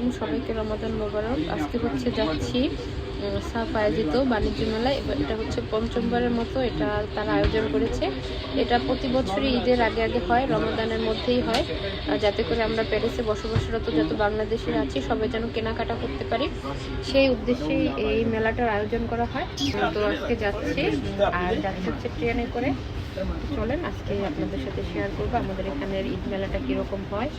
আলাইকুম সবাইকে রমাদান মোবারক। আজকে হচ্ছে যাচ্ছি সাফ আয়োজিত বাণিজ্য মেলায়। এবার এটা হচ্ছে পঞ্চমবারের মতো এটা তারা আয়োজন করেছে। এটা প্রতি বছরই ঈদের আগে আগে হয়, রমাদানের মধ্যেই হয়। যাতে করে আমরা প্যারিসে বসবাসরত যত বাংলাদেশের আছি, সবাই যেন কেনাকাটা করতে পারি। সেই উদ্দেশ্যেই এই মেলাটার আয়োজন করা হয়। তো আজকে যাচ্ছি, আর যাচ্ছে হচ্ছে ট্রেনে করে। চলেন আজকে আপনাদের সাথে শেয়ার করব আমাদের এখানের ঈদ মেলাটা কীরকম হয়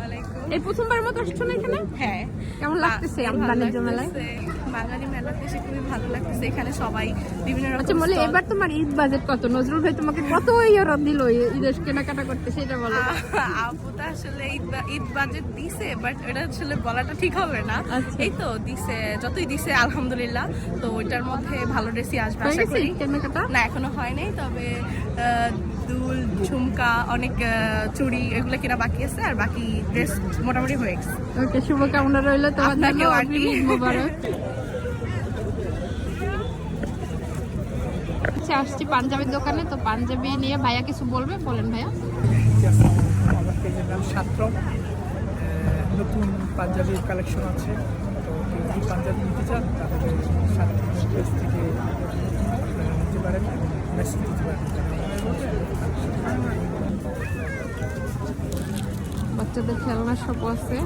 আলাইকুম। এই প্রথমবার মতো আসছো না এখানে? হ্যাঁ। কেমন লাগতেছে বাণিজ্য মেলায় বাঙালি মেলাতে এসে খুবই ভালো লাগতেছে। এখানে সবাই বিভিন্ন রকম আচ্ছা বলে এবার তোমার ঈদ বাজেট কত? নজরুল ভাই তোমাকে কত ইয়ে দিল ঈদের কেনাকাটা করতে সেটা বলো। আপু তো আসলে ঈদ ঈদ বাজেট দিছে বাট এটা আসলে বলাটা ঠিক হবে না। আচ্ছা। এই তো দিছে যতই দিছে আলহামদুলিল্লাহ। তো ওইটার মধ্যে ভালো ড্রেসই আসবে আশা করি। কেনাকাটা? না এখনও হয় নাই তবে দুল ঝুমকা অনেক চুড়ি এগুলো কেনা বাকি আছে আর বাকি ড্রেস মোটামুটি হয়ে গেছে। ওকে শুভকামনা রইল তোমার জন্য। আপনাকেও আচ্ছা আসছি পাঞ্জাবির দোকানে। তো পাঞ্জাবি নিয়ে ভাইয়া কিছু বলবে? বলেন ভাইয়া। আমার পেজের নাম সাত্র নতুন পাঞ্জাবির কালেকশন আছে। তো কেউ যদি পাঞ্জাবি নিতে চান তাহলে সাত্র পেজ থেকে নিতে পারেন মেসেজ দিতে পারেন। বাচ্চাদের খেলনা সব আছে।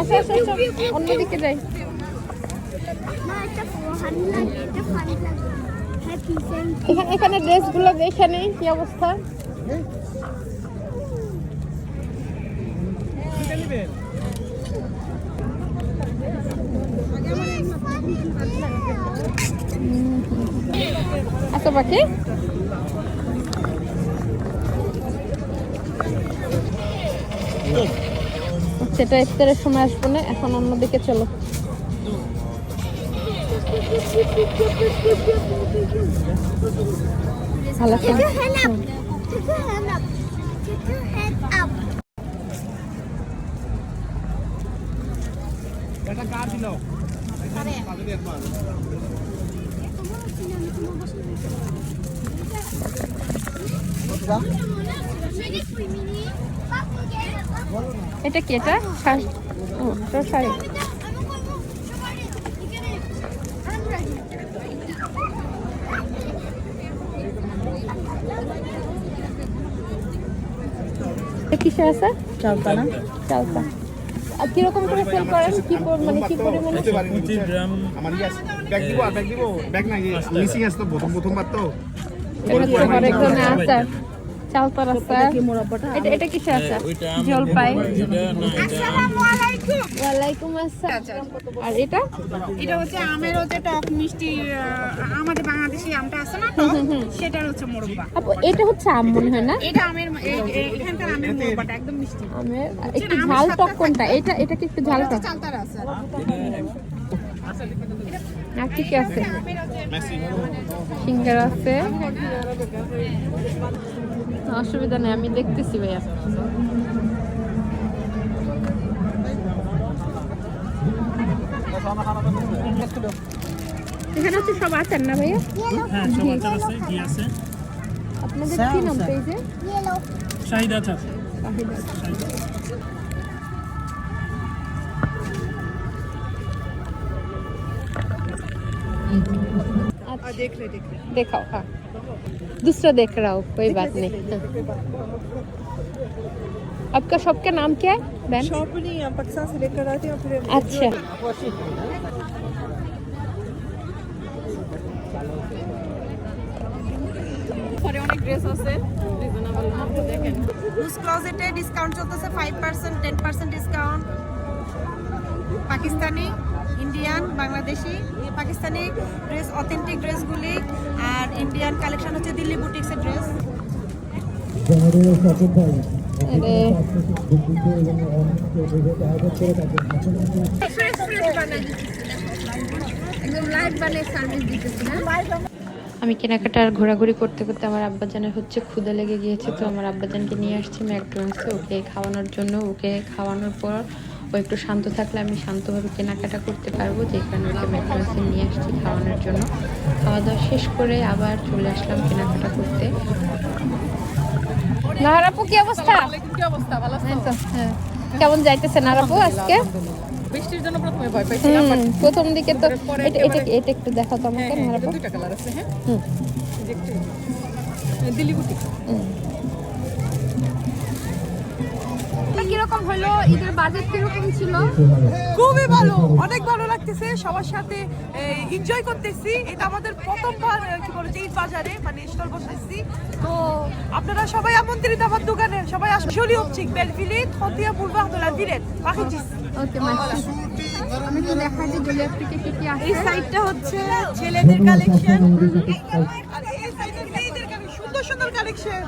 আচ্ছা আচ্ছা আচ্ছা অন্যদিকে যাই। এখানে এখানে ড্রেসগুলো দেখে নেই কি অবস্থা? আচ্ছা বাকি সেটা ইফতারের সময় আসব না এখন অন্যদিকে চলো. এটা কার দিল এটা কি এটা শাড়ি ও এটা শাড়ি এটা কিসে আছে চালতা না চালতা আর কীরকম করে সেল করেন? কি মানে কি পরিমাণে? আমার ইয়াস আছে ব্যাগ দিব আর ব্যাগ দিব ব্যাগ নাই মিসিং আছে তো প্রথম প্রথমবার তো। হরেক ধরনের আচার চালতার আচার এটা এটা কিসে আচার জলপাই। আসসালামু আলাইকুম। ওয়ালাইকুম আসসালাম। আর এটা? এটা হচ্ছে আমের হচ্ছে টক মিষ্টি আমাদের বাংলাদেশি আমটা আছে না টক, সেটার হচ্ছে মোরব্বা। আপু এটা হচ্ছে আম মনে হয় না? এটা আমের এখানকার আমের মোরব্বাটা একদম মিষ্টি। আমের একটু ঝাল টক কোনটা? এটা এটা কি একটু ঝাল টক? চালতার আছে আর কি কি আছে? সিঙ্গার আছে। অসুবিধা নেই আমি দেখতেছি ভাইয়া। এখানে হচ্ছে সব আছেন না ভাইয়া? আপনাদের কি নাম পেয়েছে दिखाओ हाँ दूसरा देख रहा हूँ कोई बात नहीं हाँ। आपका शॉप का नाम क्या है बहन शॉप नहीं हम पाकिस्तान से लेकर आते हैं फिर अच्छा ঘরে অনেক ড্রেস আছে রিজনেবল দেখেন বুস ক্লোজেটে ডিসকাউন্ট চলতেছে five percent ten percent discount Pakistani Indian Bangladeshi, Pakistani dress authentic ড্রেসগুলি আর ইন্ডিয়ান কালেকশন হচ্ছে দিল্লি বুটিক্সের ড্রেস আমি কেনাকাটা আর ঘোরাঘুরি করতে করতে আমার আব্বাজানের হচ্ছে ক্ষুদা লেগে গিয়েছে, তো আমার আব্বাজানকে নিয়ে আসছি ম্যাকডোনাল্ডসে, ওকে খাওয়ানোর জন্য। ওকে খাওয়ানোর পর ও একটু শান্ত থাকলে আমি শান্তভাবে কেনাকাটা করতে পারব যে কারণে ওকে ম্যাকডোনাল্ডসে নিয়ে আসছি খাওয়ানোর জন্য। খাওয়া দাওয়া শেষ করে আবার চলে আসলাম কেনাকাটা করতে। নাহারাপু কি অবস্থা? কি অবস্থা? ভালো এই তো, হ্যাঁ। কেমন যাইতেছে নাহারাপু আজকে? বৃষ্টির জন্য প্রথমে ভয় পাইছিলাম প্রথম দিকে তো এটা এটা এটা একটু দেখাও তো আমাকে নাহারাপু দুইটা কালার আছে হ্যাঁ? হুম। কীরকম হলো? ঈদের বাজেট কীরকম ছিল? খুবই ভালো। অনেক ভালো লাগতেছে। সবার সাথে এনজয় করতেছি। এটা আমাদের প্রথমবার কি বলে ঈদ বাজারে মানে স্টল বসাইছি তো আপনারা সবাই আমন্ত্রিত আমার দোকানে। সবাই আসুন শলি উপচিক বেলফিলি থতিয়া পূর্ব আহতলা দিলেন পাখিচিস ওকে আমি একটু দেখাই যে জুলিয়া থেকে কি কি আছে এই সাইডটা হচ্ছে ছেলেদের কালেকশন আর এই সাইডে মেয়েদের কালেকশন সুন্দর সুন্দর কালেকশন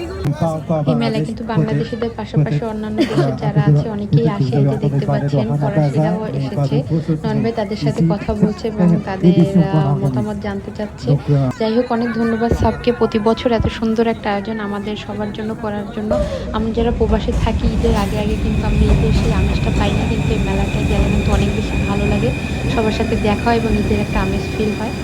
এই কিন্তু বাংলাদেশিদের পাশাপাশি অন্যান্য দেশের যারা আছে, অনেকেই আসে যে দেখতে পাচ্ছেন, ফরাসিরাও এসেছে। ননভাই তাদের সাথে কথা বলছে এবং তাদের মতামত জানতে চাচ্ছে। যাই হোক, অনেক ধন্যবাদ সাবকে। প্রতি বছর এত সুন্দর একটা আয়োজন আমাদের সবার জন্য করার জন্য। আমরা যারা প্রবাসে থাকি, ঈদের আগে আগে কিন্তু আমরা ঈদের সেই আমেজটা পাই না, কিন্তু এই মেলাটায় গেলে কিন্তু অনেক বেশি ভালো লাগে। সবার সাথে দেখা হয় এবং ঈদের একটা আমেজ ফিল হয়।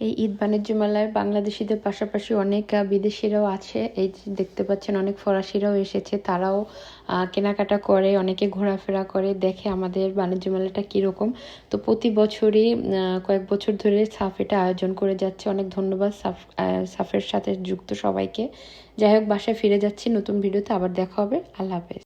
এই ঈদ বাণিজ্য মেলায় বাংলাদেশিদের পাশাপাশি অনেক বিদেশিরাও আছে। এই দেখতে পাচ্ছেন অনেক ফরাসিরাও এসেছে। তারাও কেনাকাটা করে, অনেকে ঘোরাফেরা করে। দেখে আমাদের বাণিজ্য মেলাটা কীরকম। তো প্রতি বছরই কয়েক বছর ধরে সাফ এটা আয়োজন করে যাচ্ছে। অনেক ধন্যবাদ সাফ সাফের সাথে যুক্ত সবাইকে। যাই হোক, বাসায় ফিরে যাচ্ছি। নতুন ভিডিওতে আবার দেখা হবে। আল্লাহ হাফেজ।